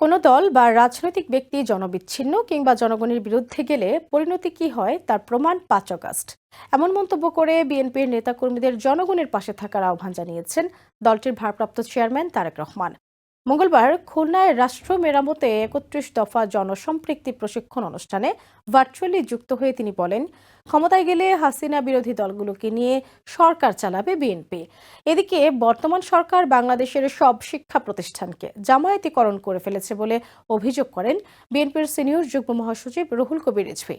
কোনো দল বা রাজনৈতিক ব্যক্তি জনবিচ্ছিন্ন কিংবা জনগণের বিরুদ্ধে গেলে পরিণতি কি হয় তার প্রমাণ পাঁচ অগাস্ট। এমন মন্তব্য করে বিএনপির নেতাকর্মীদের জনগণের পাশে থাকার আহ্বান জানিয়েছেন দলটির ভারপ্রাপ্ত চেয়ারম্যান তারেক রহমান। মঙ্গলবার খুলনায় রাষ্ট্র মেরামতে একত্রিশ দফা জনসম্পৃক্তি প্রশিক্ষণ অনুষ্ঠানে ভার্চুয়ালি যুক্ত হয়ে তিনি বলেন, ক্ষমতায় গেলে হাসিনা বিরোধী দলগুলোকে নিয়ে সরকার চালাবে বিএনপি। এদিকে বর্তমান সরকার বাংলাদেশের সব শিক্ষা প্রতিষ্ঠানকে জামায়াতিকরণ করে ফেলেছে বলে অভিযোগ করেন বিএনপির সিনিয়র যুগ্ম মহাসচিব রুহুল কবির রিজভী।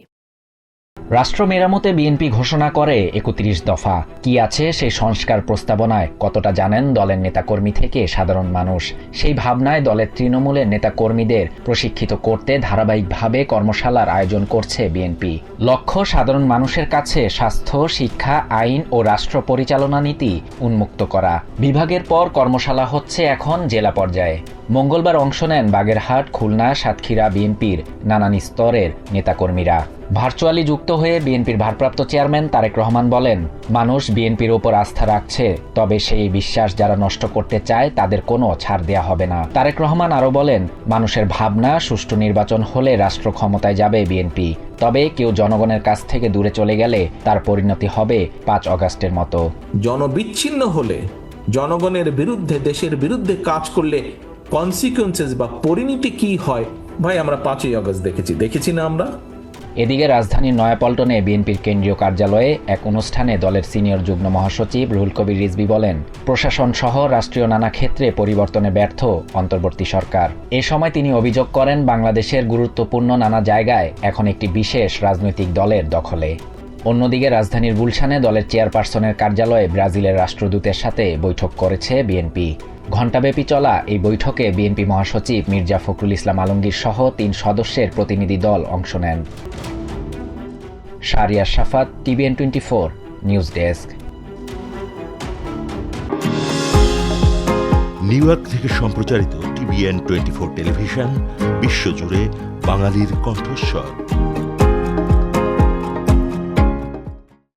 রাষ্ট্র মেরামতে বিএনপি ঘোষণা করে একত্রিশ দফা। কি আছে সেই সংস্কার প্রস্তাবনায়? কতটা জানেন দলের নেতাকর্মী থেকে সাধারণ মানুষ? সেই ভাবনায় দলের তৃণমূলের নেতাকর্মীদের প্রশিক্ষিত করতে ধারাবাহিকভাবে কর্মশালার আয়োজন করছে বিএনপি। লক্ষ্য, সাধারণ মানুষের কাছে স্বাস্থ্য, শিক্ষা, আইন ও রাষ্ট্র পরিচালনা নীতি উন্মুক্ত করা। বিভাগের পর কর্মশালা হচ্ছে এখন জেলা পর্যায়ে। মঙ্গলবার অংশ নেন বাগেরহাট, খুলনা, সাতক্ষীরা, বিএনপির নানান স্তরের নেতাকর্মীরা। ভার্চুয়ালি যুক্ত হয়ে বিএনপির ভারপ্রাপ্ত চেয়ারম্যান তারেক রহমান বলেন, মানুষ বিএনপির ওপর আস্থা রাখছে, তবে সেই বিশ্বাস যারা নষ্ট করতে চায় তাদের কোনো ছাড় দেয়া হবে না। তারেক রহমান আরও বলেন, মানুষের ভাবনা সুষ্ঠু নির্বাচন হলে রাষ্ট্র ক্ষমতায় যাবে বিএনপি, তবে কেউ জনগণের কাছ থেকে দূরে চলে গেলে তার পরিণতি হবে পাঁচ অগাস্টের মতো। জনবিচ্ছিন্ন হলে জনগণের বিরুদ্ধে, দেশের বিরুদ্ধে কাজ করলে কনসিকুয়েন্সেস বা পরিণতি কি হয়? ভাই, আমরা পাঁচই আগস্ট দেখেছি। দেখেছি না আমরা? এদিকে রাজধানীর নয়াপল্টনে বিএনপির কেন্দ্রীয় কার্যালয়ে এক অনুষ্ঠানে দলের সিনিয়র যুগ্ম মহাসচিব রুহুল কবির রিজভী বলেন, প্রশাসন সহ রাষ্ট্রীয় নানা ক্ষেত্রে পরিবর্তনে ব্যর্থ অন্তর্বর্তী সরকার। এ সময় তিনি অভিযোগ করেন, বাংলাদেশের গুরুত্বপূর্ণ নানা জায়গায় এখন একটি বিশেষ রাজনৈতিক দলের দখলে। অন্যদিকে রাজধানীর গুলশানে দলের চেয়ারপারসনের কার্যালয়ে ব্রাজিলের রাষ্ট্রদূতের সাথে বৈঠক করেছে বিএনপি। ঘণ্টাব্যাপী চলা এই বৈঠকে বিএনপি মহাসচিব মির্জা ফখরুল ইসলাম আলমগীর সহ তিন সদস্যের প্রতিনিধি দল অংশ নেন। Shariya Shafat, TVN twenty four, news desk. New York থেকে সম্প্রচারিত টিভিএন টোয়েন্টি ফোর টেলিভিশন, বিশ্বজুড়ে বাঙালির কণ্ঠস্বর।